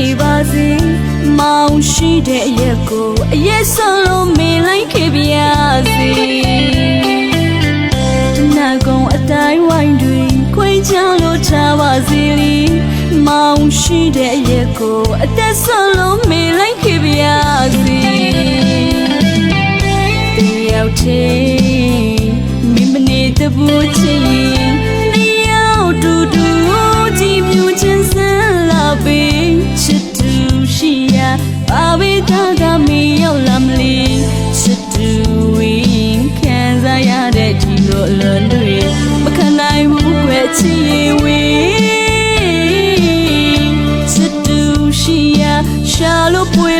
နေပါစေမောင်ရှိတဲ့ရက်ကိုအရက်ဆုံးလို့မေးလိုက်ခဲ့ပါရစေတနာကုန်အတိုင်းဝိုင်းတွေခွင်ချလို့ထားပါစေလီမောင်ရှိတဲ့ရက်ကိုအသက်ဆုံးလို့မေးလိုက်ခဲ့ပါရစေ ဘူးခွဲချစ်ရင်ဝင်းချစ်သူရှိရာရှာလို့ပွေ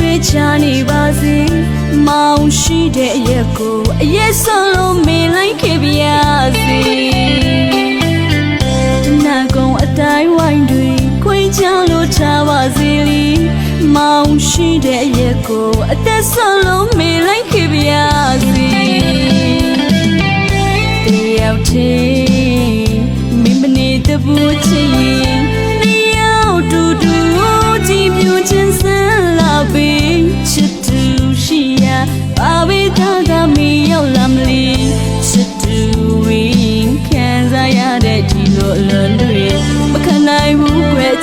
ပဲ ချာနေပါစေမောင်ရှိတဲ့အရက်ကိုအရက်ဆုံးလို့မေးလိုက်ခဲ့ပြစီတနာကုန်အတိုင်းဝိုင်းတွေခွင်ချလို့ချပါစေလီမောင်ရှိတဲ့အရက်ကိုအသက်ဆုံးလို့မေးလိုက်ခဲ့ပြစီတယောက်ချင်းမိမနေတဲ့ဘူးချင်း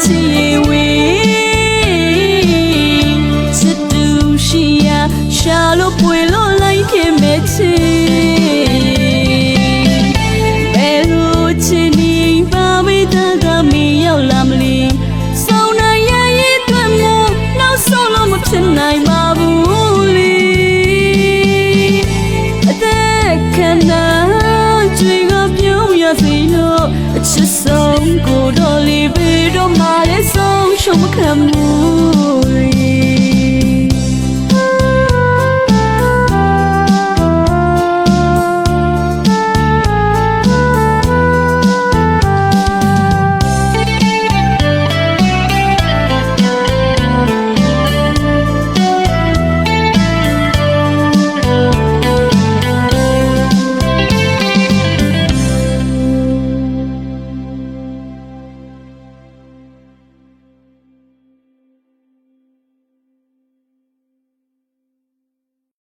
ဘူးခွဲချ รำ